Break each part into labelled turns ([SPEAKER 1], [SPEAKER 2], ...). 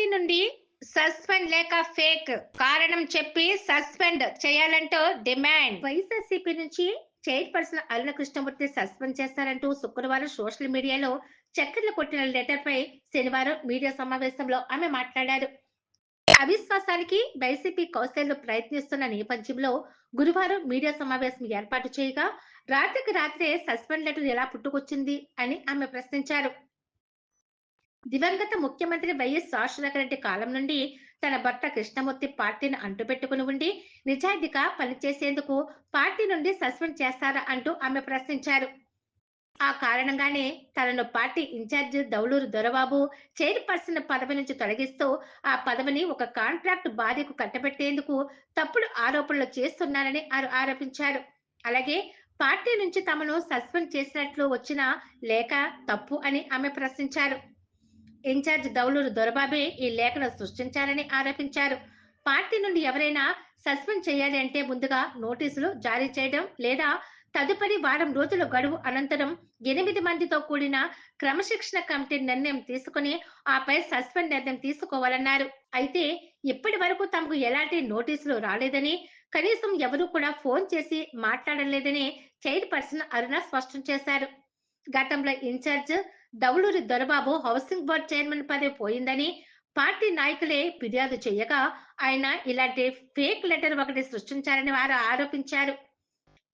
[SPEAKER 1] Party నుండి suspend లేక fake కారణం చెప్పి సస్పెండ్ చేయాలంటూ డిమాండ్. వైఎస్ఆర్సీపీ నుంచి చైర్పర్సన్ అరుణ కృష్ణమూర్తి సస్పెండ్ చేస్తారంటూ శుక్రవారం సోషల్ మీడియాలో చక్కర్లు కొట్టిన లెటర్ పై శనివారం మీడియా సమావేశంలో ఆమె మాట్లాడారు. అవిశ్వాసానికి వైసీపీ కౌన్సిలర్లు ప్రయత్నిస్తున్న నేపథ్యంలో గురువారం మీడియా సమావేశం ఏర్పాటు చేయగా రాత్రికి రాత్రే సస్పెండ్ లెటర్ ఎలా పుట్టుకొచ్చింది అని ఆమె ప్రశ్నించారు. దివంగత ముఖ్యమంత్రి వైఎస్ రాజశేఖర రెడ్డి కాలం నుండి తన భర్త కృష్ణమూర్తి పార్టీని అంటుపెట్టుకుని ఉండి నిజాయితీగా పనిచేసేందుకు పార్టీ నుండి సస్పెండ్ చేస్తారా అంటూ ఆమె ప్రశ్నించారు. ఆ కారణంగానే తనను party incharge Dauluru Dorababu chairperson పదవి నుంచి తొలగిస్తూ ఆ పదవిని ఒక కాంట్రాక్ట్ భార్యకు కట్టబెట్టేందుకు తప్పుడు ఆరోపణలు చేస్తున్నారని ఆరు ఆరోపించారు. అలాగే పార్టీ నుంచి తమను సస్పెండ్ చేసినట్లు వచ్చిన లేఖ తప్పు అని ఆమె ప్రశ్నించారు. ఇన్ఛార్జ్ దౌలూరు దొరబాబే ఈ లేఖను సృష్టించారని ఆరోపించారు. పార్టీ నుండి ఎవరైనా సస్పెండ్ చేయాలి అంటే ముందుగా నోటీసులు జారీ చేయడం లేదా తదుపరి వారం రోజుల గడువు అనంతరం ఎనిమిది మందితో కూడిన క్రమశిక్షణ కమిటీ నిర్ణయం తీసుకుని ఆపై సస్పెండ్ నిర్ణయం తీసుకోవాలన్నారు. అయితే ఇప్పటి వరకు తమకు ఎలాంటి నోటీసులు రాలేదని కనీసం ఎవరూ కూడా ఫోన్ చేసి మాట్లాడలేదని చైర్పర్సన్ అరుణ స్పష్టం చేశారు. గతంలో incharge Dauluri Dorababu housing board chairman పదవి పోయిందని పార్టీ నాయకులే ఫిర్యాదు చేయగా ఆయన ఇలాంటి ఫేక్ లెటర్ ఒకటి సృష్టించారని వారు ఆరోపించారు.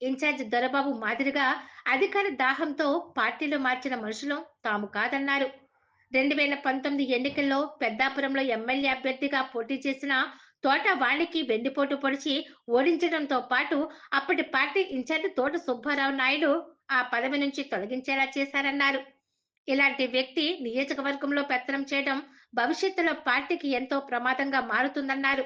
[SPEAKER 1] ఇన్ఛార్జ్ దొరబాబు మాదిరిగా అధికార దాహంతో పార్టీలు మార్చిన మనుషులు తాము కాదన్నారు. రెండు వేల పంతొమ్మిది ఎన్నికల్లో పెద్దాపురంలో ఎమ్మెల్యే అభ్యర్థిగా పోటీ చేసిన తోట వాణికి వెండిపోటు పొడిచి ఓడించడంతో పాటు అప్పటి పార్టీ ఇన్ఛార్జ్ తోట సుబ్బారావు నాయుడు ఆ పదవి నుంచి తొలగించేలా చేశారన్నారు. ఇలాంటి వ్యక్తి నియోజకవర్గంలో పెత్తనం చేయడం భవిష్యత్తులో పార్టీకి ఎంతో ప్రమాదంగా మారుతుందన్నారు.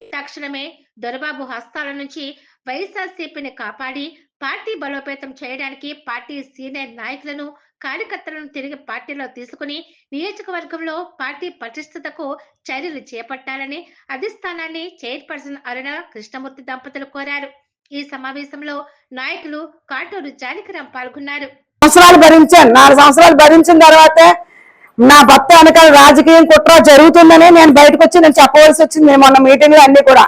[SPEAKER 1] తక్షణమే దొరబాబు హస్తాల నుంచి వైఎస్ఆర్సీపీని కాపాడి పార్టీ బలోపేతం చేయడానికి పార్టీ సీనియర్ నాయకులను కార్యకర్తలను తిరిగి పార్టీలో తీసుకుని నియోజకవర్గంలో పార్టీ పటిష్టతకు చర్యలు చేపట్టాలని అధిష్టానాన్ని చైర్పర్సన్ అరుణ కృష్ణమూర్తి దంపతులు కోరారు. ఈ సమావేశంలో నాయకులు కాటూరు జానకిరాం పాల్గొన్నారు.
[SPEAKER 2] సంవత్సరాలు భరించాను నాలుగు సంవత్సరాలు భరించిన తర్వాతే నా భర్త వెనకాల రాజకీయం కుట్ర జరుగుతుందని నేను బయటకు వచ్చి నేను చెప్పవలసి వచ్చింది. నేను మొన్న మీటింగ్లో అన్ని కూడా.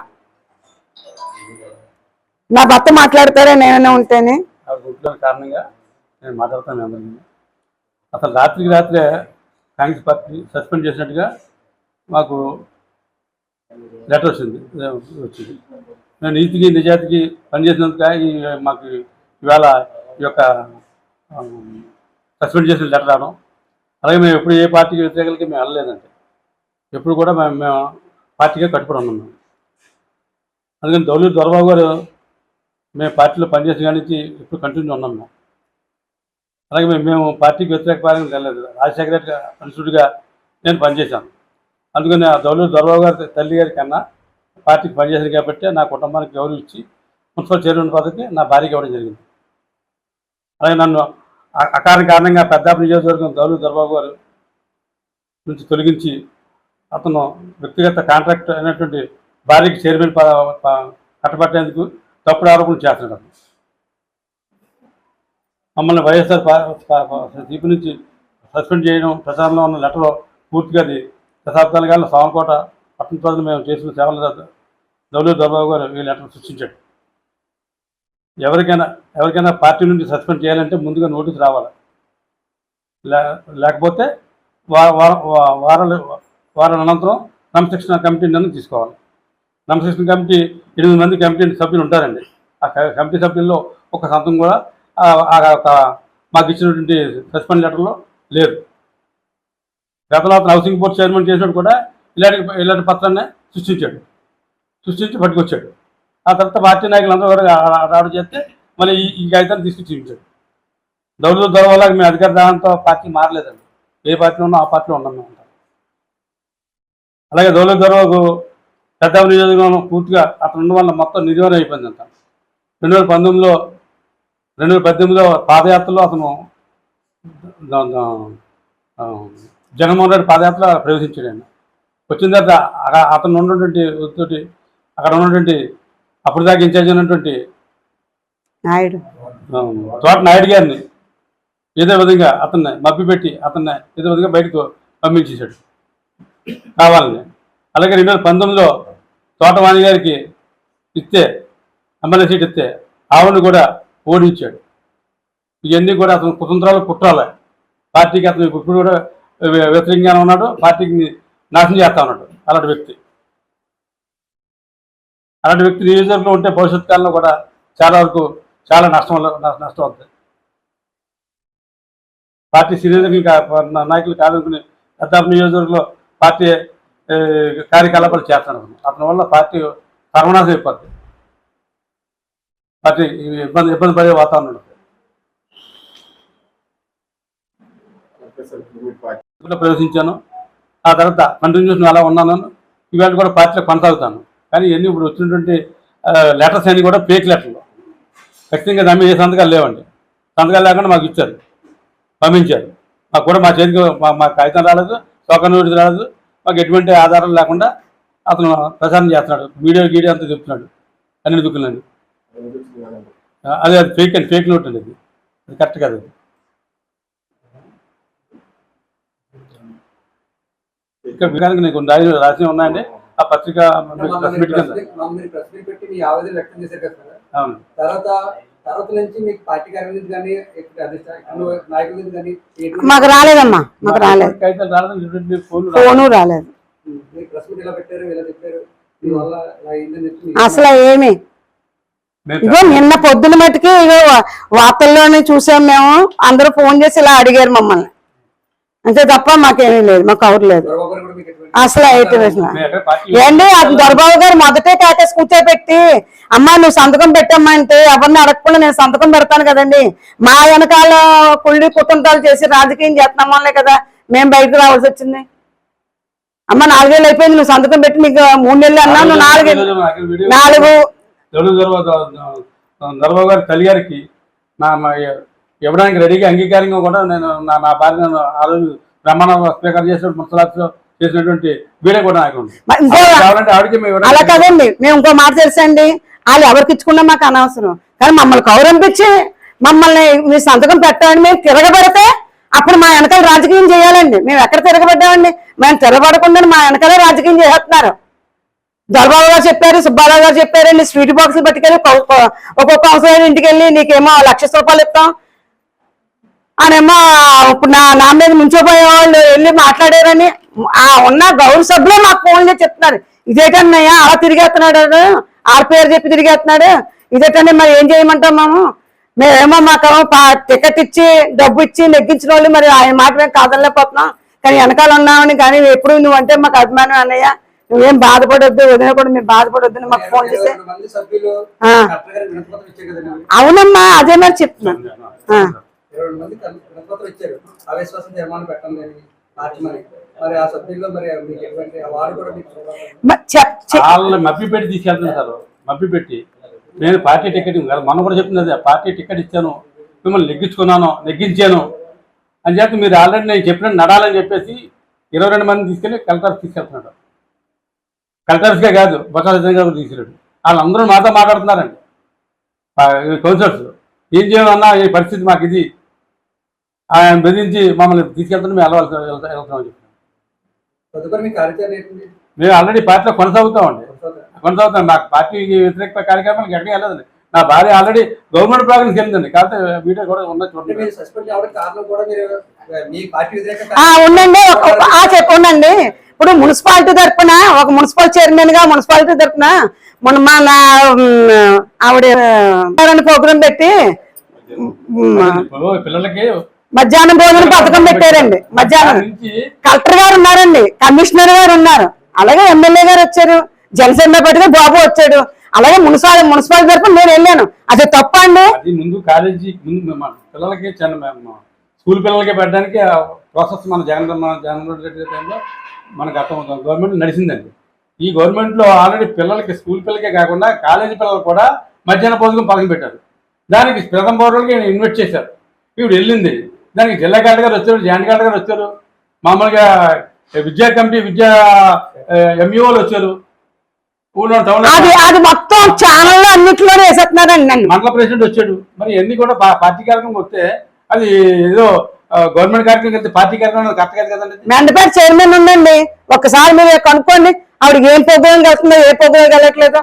[SPEAKER 2] నా భర్త మాట్లాడతారే నేనైనా ఉంటేనే.
[SPEAKER 3] గుర్తుల కారణంగా నేను మాట్లాడుతాను అసలు రాత్రికి రాత్రే కాంగ్రెస్ పార్టీ సస్పెండ్ చేసినట్టుగా మాకు లెటర్ వచ్చింది. వచ్చింది. నేను నీతికి నిజాతికి పనిచేసినందుక ఈ మాకు ఇవాళ ఈ యొక్క సస్పెండ్ చేసిన లెటర్ రావడం. అలాగే మేము ఎప్పుడు ఏ పార్టీకి వ్యతిరేకలకి మేము వెళ్ళలేదండి. ఎప్పుడు కూడా మేము మేము పార్టీగా కట్టుబడి ఉన్నాం మేము. అందుకని దౌలూరు దొరబాబు గారు మేము పార్టీలో పనిచేసి కానీ ఇప్పుడు కంటిన్యూ ఉన్నాం మేము. అలాగే మేము మేము పార్టీకి వ్యతిరేక పాలన వెళ్ళలేదు రాజశేఖర రెడ్డి నేను పనిచేశాను అందుకని ఆ దౌలూరు దొరబాబు గారి తల్లి గారి కన్నా పార్టీకి పనిచేశాను కాబట్టి నా కుటుంబానికి గౌరవం ఇచ్చి మున్సిపల్ చైర్మన్ పదవికి నా భార్యకి ఇవ్వడం జరిగింది. అలాగే నన్ను అకారణ కారణంగా పెద్దాపు నియోజకవర్గం దౌలు దర్బాబు గారు నుంచి తొలగించి అతను వ్యక్తిగత కాంట్రాక్ట్ అయినటువంటి భార్యకి చైర్మన్ కట్టబట్టేందుకు తప్పుడు ఆరోపణలు చేస్తున్నాడు మమ్మల్ని వైఎస్ఆర్ దీపు నుంచి సస్పెండ్ చేయడం ప్రచారంలో ఉన్న లెటర్లో పూర్తిగా అది దశాబ్దాల కానీ సామకోట పట్టణ ప్రజలు మేము చేసిన సేవల దౌలూరు దర్బాబు గారు ఈ లెటర్ సృష్టించాడు. ఎవరికైనా ఎవరికైనా పార్టీ నుండి సస్పెండ్ చేయాలంటే ముందుగా నోటీస్ రావాలి. లే లేకపోతే వారాల వారాలు వారాల అనంతరం క్రమశిక్షణ కమిటీ నిర్ణయం తీసుకోవాలి. క్రమశిక్షణ కమిటీ ఎనిమిది మంది కమిటీ సభ్యులు ఉంటారండి. ఆ కమిటీ సభ్యుల్లో ఒక సంతం కూడా ఆ- యొక్క మాకు ఇచ్చినటువంటి సస్పెండ్ లెటర్లో లేదు గతంలో అతను హౌసింగ్ బోర్డ్ చైర్మన్ చేసినప్పుడు కూడా ఇలాంటి ఇలాంటి పత్రాన్ని సృష్టించాడు. సృష్టించి పట్టుకొచ్చాడు. ఆ తర్వాత పార్టీ నాయకులందరూ కూడా రావడం చేస్తే మళ్ళీ ఈ కాగితాన్ని తీసుకొచ్చి చూపించాడు దౌలూరు దొరవల్ల మేము అధికార దానంతో పార్టీ మారలేదండి. ఏ పార్టీలో ఉన్నా ఆ పార్టీలో ఉన్నాం మేము ఉంటాం అలాగే దౌలూరు దొరవకు పెద్ద నియోజకవర్గం పూర్తిగా అతను ఉన్న వల్ల మొత్తం నిర్వహణ అయిపోయింది అంట రెండు వేల పంతొమ్మిదిలో రెండు వేల పద్దెనిమిదిలో పాదయాత్రలో అతను జగన్మోహన్ రెడ్డి పాదయాత్ర ప్రవేశించాడు ఆయన వచ్చిన తర్వాత అక్కడ- అతను ఉన్నటువంటి తోటి అక్కడ ఉన్నటువంటి అప్పుడు దాకా ఇన్ఛార్జ్ ఉన్నటువంటి
[SPEAKER 2] నాయుడు.
[SPEAKER 3] తోట నాయుడు గారిని ఏదో విధంగా అతన్ని మభ్యపెట్టి అతన్ని ఏదో విధంగా బయటకు పంపించేశాడు. కావాలని. అలాగే రెండు వేల పంతొమ్మిదిలో తోటవాణి గారికి ఇస్తే ఎమ్మెల్యే సీట్ ఇస్తే ఆవిడని కూడా ఓడించాడు. ఇవన్నీ కూడా అతను కుతంత్రాలు కుట్రాలి. పార్టీకి అతను ఇప్పుడు కూడా వ్య- వ్యతిరేకంగానే ఉన్నాడు పార్టీకి నాశనం చేస్తా ఉన్నాడు అలాంటి వ్యక్తి. అలాంటి వ్యక్తి నియోజకవర్గంలో ఉంటే భవిష్యత్ కాలంలో కూడా చాలా వరకు చాలా నష్టం నష్ట- అవుతుంది. పార్టీ సీనియర్కి నాయకులు కాదనుకుని పెద్దాపు నియోజకవర్గంలో పార్టీ కార్యకలాపాలు చేస్తున్నాడు అతని వల్ల పార్టీ సర్వనాశం అయిపోద్ది. పార్టీ ఇబ్బంది ఇబ్బంది పడే వాతావరణం. ప్రవేశించాను. ఆ తర్వాత కంటిన్యూస్ అలా ఉన్నాను. ఇవాళ కూడా పార్టీలో కొనసాగుతాను. కానీ ఇవన్నీ ఇప్పుడు వచ్చినటువంటి లెటర్స్ అన్నీ కూడా ఫేక్ లెటర్లు ఖచ్చితంగా నమ్మి ఏ సంతకాలు లేవండి. సంతకాలు లేకుండా మాకు ఇచ్చారు. పంపించారు. మాకు కూడా మా చేతికి మా మా కాగితం రాలేదు టోకన్ నోటీస్ రాలేదు మాకు ఎటువంటి ఆధారం లేకుండా అతను ప్రచారం చేస్తున్నాడు. వీడియో గీడియో అంతా చెప్తున్నాడు. అన్ని దుక్కులండి. అదే అది ఫేక్ అండి. ఫేక్ నోట్ అండి అది. అది కరెక్ట్ కాదు ఇక్కడ వినడానికి నేను కొన్ని రాసి రాసి ఉన్నాయండి. ఆ పత్రిక
[SPEAKER 4] పెట్టి మీ ఆవేదన వ్యక్తం చేశారు కదా సార్.
[SPEAKER 3] అవును.
[SPEAKER 4] తర్వాత తర్వాత నుంచి మీకు పార్టీ కానీ నాయకుల కానీ
[SPEAKER 2] మాకు రాలేదమ్మా మాకు రాలేదు. ఫోను రాలేదు. అసలు ఏమి? ఇగో నిన్న పొద్దున మట్టుకి ఇగో వార్తల్లోనే చూసాం మేము. అందరూ ఫోన్ చేసి ఇలా అడిగారు మమ్మల్ని. అంతే తప్ప మాకేమీ లేదు మాకు కవర్ లేదు. అసలు
[SPEAKER 3] పార్టీ
[SPEAKER 2] ఏంటి అది దొరబాబు గారు మొదటే కేకేసి కూర్చోబెట్టి అమ్మా నువ్వు సంతకం పెట్టమ్మా అంటే ఎవరిని అడగకుండా నేను సంతకం పెడతాను కదండి. మా వెనకాల కుళ్ళి కుటుంబాలు చేసి రాజకీయం చేస్తున్నాం వల్లే కదా. మేము బయటకు రావాల్సి వచ్చింది. అమ్మ నాలుగేళ్ళు అయిపోయింది నువ్వు సంతకం పెట్టి నీకు మూడు నెలలు అన్నా నువ్వు నాలుగేళ్ళు నాలుగు
[SPEAKER 3] దర్బాబు గారి తల్లి గారికి ఇవ్వడానికి రెడీగా అంగీకారంగా కూడా నేను నా నా భార్యను ఆ రోజు బ్రహ్మాండ స్పీకర్ చేసినప్పుడు ముసలాత్లో చేసినటువంటి వీడియో కూడా నాకు
[SPEAKER 2] అలా కదండి. మేము ఇంకో మాట తెలుసండి. వాళ్ళు ఎవరికి ఇచ్చుకున్నా మాకు అనవసరం. కానీ మమ్మల్ని కౌరంపించి మమ్మల్ని మీ సంతకం పెట్టండి. మేము తిరగబడితే అప్పుడు మా వెనకాల రాజకీయం చేయాలండి. మేము ఎక్కడ తిరగబడ్డామండి? మేము తిరగబడకుండా మా వెనకాల రాజకీయం చేస్తున్నారు. దొరబాబు గారు చెప్పారు సుబ్బారావు గారు చెప్పారండి స్వీట్ బాక్సులు పట్టుకెళ్ళి ఒక్కొక్క కౌన్సిలర్ ఇంటికి వెళ్ళి నీకేమో లక్ష రూపాయలు ఇస్తాం. ఆయనేమో ఇప్పుడు నా నా మీద ముంచిపోయే వాళ్ళు వెళ్ళి మాట్లాడారని ఆ ఉన్న గౌరవ సభ్యులే మాకు ఫోన్ చేసి చెప్తున్నారు. ఇదేటన్నయ్యా అలా తిరిగేస్తున్నాడు. ఆడ పేరు చెప్పి తిరిగేస్తున్నాడు. ఇదేటండి మరి ఏం చేయమంటాం మేము? మేమేమో మాకు టికెట్ ఇచ్చి డబ్బు ఇచ్చి నెగ్గించిన వాళ్ళు మరి ఆయన మాట మేము కాదలేకపోతున్నాం కానీ వెనకాల ఉన్నామని కానీ ఎప్పుడు నువ్వంటే మాకు అభిమానం అన్నయ్య. నువ్వేం బాధపడొద్దు వదిన కూడా మీరు బాధపడొద్దు మాకు ఫోన్ చేసి. అవునమ్మా అదే మరి చెప్తున్నాను.
[SPEAKER 4] ఇరవై మంది వినతిపత్రం ఇచ్చారు అవిశ్వాసం తీర్మానం పెట్టండి మార్చమని మరి ఆ సభ్యుల్లో మరి మీకు ఎటువంటి వాడు కూడా మీకు
[SPEAKER 3] వాళ్ళని మభ్య పెట్టి తీసుకెళ్తున్నారు సార్. మభ్య పెట్టి. నేను పార్టీ టికెట్ ఇవ్వను. మొన్న కూడా చెప్తుంది అదే. పార్టీ టికెట్ ఇచ్చాను. మిమ్మల్ని నెగ్గించుకున్నాను నెగ్గించాను. అని చెప్పి మీరు ఆల్రెడీ నేను చెప్పినట్టు నడాలని చెప్పేసి ఇరవై రెండు మంది తీసుకెళ్ళి కలెక్టర్స్ తీసుకెళ్తున్నాడు. కలెక్టర్స్కే కాదు బొత్స గారు తీసుకెళ్ళాడు. వాళ్ళందరూ మాతో మాట్లాడుతున్నారండి. కౌన్సిలర్స్. ఏం చేయాలన్నా ఈ పరిస్థితి మాకు ఇది ఆయన బెదిరించి మమ్మల్ని తీసుకెళ్తుంటే మేము వెళ్ళవలసి వెళ్తా- వెళ్తామని చెప్పి
[SPEAKER 4] తదుపరి మీ కార్యాచరణ ఏంటి
[SPEAKER 3] మేము ఆల్రెడీ పార్టీలో కొనసాగుతామండి. కొనసాగుతాం. మాకు పార్టీకి వ్యతిరేక కార్యక్రమాలకు ఎక్కడికి వెళ్ళదండి నా భార్య ఆల్రెడీ గవర్నమెంట్ ప్రోగ్రామ్కి వెళ్ళిందండి. కాకపోతే వీడియో కూడా ఉన్న చూడండి.
[SPEAKER 4] పార్టీ
[SPEAKER 2] ఉండండి. చెప్పండి ఇప్పుడు మున్సిపాలిటీ తరపున ఒక మున్సిపల్ చైర్మన్గా మున్సిపాలిటీ తరపున మొన్న మన ఆవిడ ప్రోగ్రాం పెట్టి
[SPEAKER 3] పిల్లలకి
[SPEAKER 2] మధ్యాహ్నం భోజనం పథకం పెట్టారండి. మధ్యాహ్నం కలెక్టర్ గారు ఉన్నారండి. కమిషనర్ గారు ఉన్నారు. అలాగే ఎమ్మెల్యే గారు వచ్చారు. జనసేన పార్టీగా బాబు వచ్చాడు. అలాగే మున్సిపాలిటీ మున్సిపాలిటీ తరపున నేను వెళ్ళాను. అది తప్ప అండి?
[SPEAKER 3] ముందు కాలేజీ ముందు పిల్లలకి స్కూల్ పిల్లలకి పెట్టడానికి ప్రాసెస్ మన జగన్ మన జగన్మోహన్ రెడ్డి టైంలో మన గతం గవర్నమెంట్ నడిచిందండి. ఈ గవర్నమెంట్లో ఆల్రెడీ పిల్లలకి స్కూల్ పిల్లలకే కాకుండా కాలేజీ పిల్లలు కూడా మధ్యాహ్న భోజనం పథకం పెట్టారు. దానికి ప్రథమ పౌరులకి ఇన్వైట్ చేశారు. ఇప్పుడు వెళ్ళింది. దానికి జిల్లా కలెక్టర్ గారు వచ్చారు జాయింట్ కలెక్టర్ గారు వచ్చారు. మామూలుగా విద్యా కమిటీ విద్యా ఎంఈఓలు వచ్చారు. ఊళ్ళో టౌన్
[SPEAKER 2] అది అది మొత్తం అన్నిటిలోనే వేసేస్తున్నారండి నన్ను.
[SPEAKER 3] మండల ప్రెసిడెంట్ వచ్చాడు. మరి ఇవన్నీ కూడా పార్టీ కార్యక్రమం వస్తే అది ఏదో గవర్నమెంట్ కార్యక్రమం వెళ్తే పార్టీ కార్యక్రమం కరెక్ట్ కాదు కదండి
[SPEAKER 2] మెండపేట చైర్మన్ ఉందండి ఒక్కసారి మీరు కనుక్కోండి. ఆవిడకి ఏం ప్రోగ్రాం వెళ్తుందో ఏ ప్రోగ్రాం వెళ్ళట్లేదో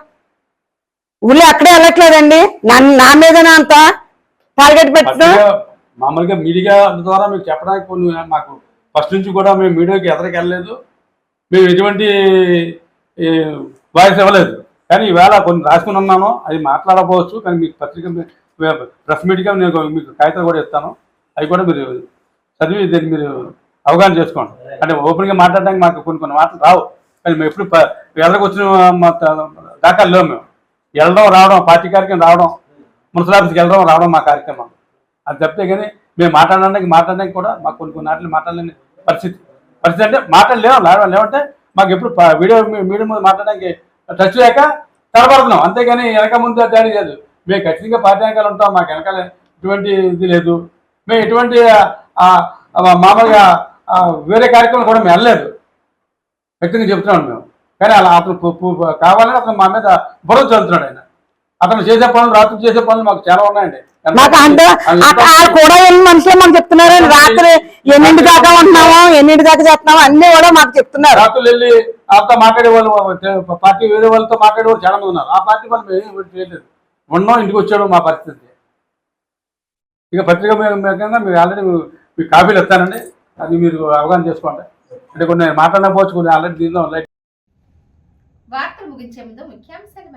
[SPEAKER 2] ఊళ్ళో అక్కడే వెళ్ళట్లేదండి. నన్ను నా మీద అంత టార్గెట్ పెట్టడం
[SPEAKER 3] పత్రిక మామూలుగా మీడియా ద్వారా మీకు చెప్పడానికి కొన్ని మాకు ఫస్ట్ నుంచి కూడా మేము మీడియాకి ఎదరికి వెళ్ళలేదు. మేము ఎటువంటి వాయిస్ ఇవ్వలేదు. కానీ ఈవేళ కొన్ని రాసుకుని ఉన్నాను. అది మాట్లాడకపోవచ్చు. కానీ మీకు పత్రిక ప్రెస్ మీట్గా నేను మీకు కాగితాలు కూడా ఇస్తాను. అవి కూడా మీరు చదివి దీన్ని మీరు అవగాహన చేసుకోండి. అంటే ఓపెన్గా మాట్లాడడానికి మాకు కొన్ని కొన్ని మాటలు రావు. కానీ మేము ఎప్పుడు ప- వచ్చిన మా లేవు మేము. వెళ్ళడం రావడం పార్టీ కార్యక్రమం రావడం మున్సిపల్ ఆఫీస్కి వెళ్ళడం రావడం మా కార్యక్రమం. అది తప్పితే కానీ మేము మాట్లాడడానికి మాట్లాడడానికి కూడా మాకు కొన్ని కొన్ని నాట్లు మాట్లాడలేని పరిస్థితి. పరిస్థితి అంటే మాట్లాడలేము లేవ లేవంటే మాకు ఎప్పుడు వీడియో మీడియం మీడియా ముందు మాట్లాడడానికి టచ్ లేక తడబడుతున్నాం అంతేగాని వెనక ముందు దాడి లేదు. మేము ఖచ్చితంగా పార్టీ వెనకాల ఉంటాం మాకు వెనకాల ఎటువంటి ఇది లేదు. మేము ఎటువంటి మామూలుగా వేరే కార్యక్రమాలు కూడా మేము వెళ్ళలేదు. ఖచ్చితంగా చెప్తున్నాం మేము. కానీ అలా అతను కావాలని అతను మా మీద బుర్ర చదువుతున్నాడు ఆయన. అతను చేసే పనులు రాత్రి చేసే పనులు మాకు చాలా ఉన్నాయండి.
[SPEAKER 2] అంత అక్కడ ఆ కూడా ఎన్ని మనుషులు మాకు చెప్తున్నారు రాత్రి ఎన్నింటి దాకా ఉంటున్నాము? ఎన్నింటి దాకా చేస్తున్నాము? అన్ని కూడా మాకు చెప్తున్నారు.
[SPEAKER 3] రాత్రులు వెళ్ళి వాళ్ళతో మాట్లాడే వాళ్ళు పార్టీ వేరే వాళ్ళతో మాట్లాడే వాళ్ళు చాలా మంది ఉన్నారు. ఆ పార్టీ వాళ్ళు మేము ఏమీ చేయలేదు. ఉన్నాం ఇంటికి వచ్చాడు మా పరిస్థితి. ఇక పత్రిక మేకంగా మీరు ఆల్రెడీ మీకు కాపీలు ఇస్తానండి అది మీరు అవగాహన చేసుకోండి. అంటే కొన్ని మాట్లాడకపోవచ్చు కొన్ని ఆల్రెడీ దీనిలో
[SPEAKER 5] వార్తలు ముగించే ముందు ముఖ్యాంశాలు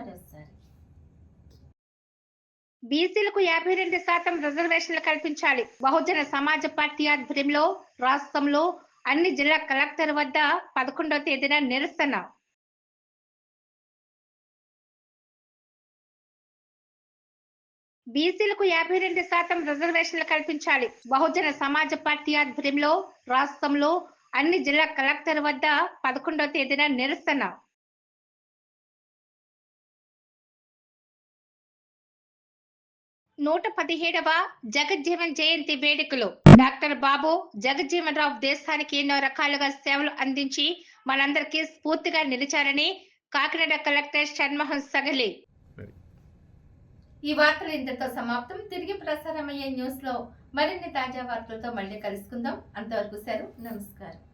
[SPEAKER 1] బీసీలకు యాభై రెండు శాతం రిజర్వేషన్లు కల్పించాలి. బహుజన సమాజ పార్టీ ఆధ్వర్యంలో రాష్ట్రంలో అన్ని జిల్లా కలెక్టర్ వద్ద పదకొండవ తేదీన నిరసన. బీసీలకు యాభై రెండు శాతం రిజర్వేషన్లు కల్పించాలి. బహుజన సమాజ పార్టీ ఆధ్వర్యంలో రాష్ట్రంలో అన్ని జిల్లా కలెక్టర్ వద్ద పదకొండవ తేదీన నిరసన. నూట పదిహేడవ జగజ్జీవన్ జయంతి వేడుకలు. డాక్టర్ బాబు జగజ్జీవన్ రావు దేశానికి ఎన్నో రకాలుగా సేవలు అందించి మనందరికీ స్ఫూర్తిగా నిలిచారని కాకినాడ కలెక్టర్ షణ్మోహన్ సగలి.
[SPEAKER 5] ఈ వార్తలు ఇంతటితో సమాప్తం. తిరిగి ప్రసారమయ్యే న్యూస్లో మరిన్ని తాజా వార్తలతో మళ్ళీ కలుసుకుందాం. అంతవరకు సెలవు. నమస్కారం.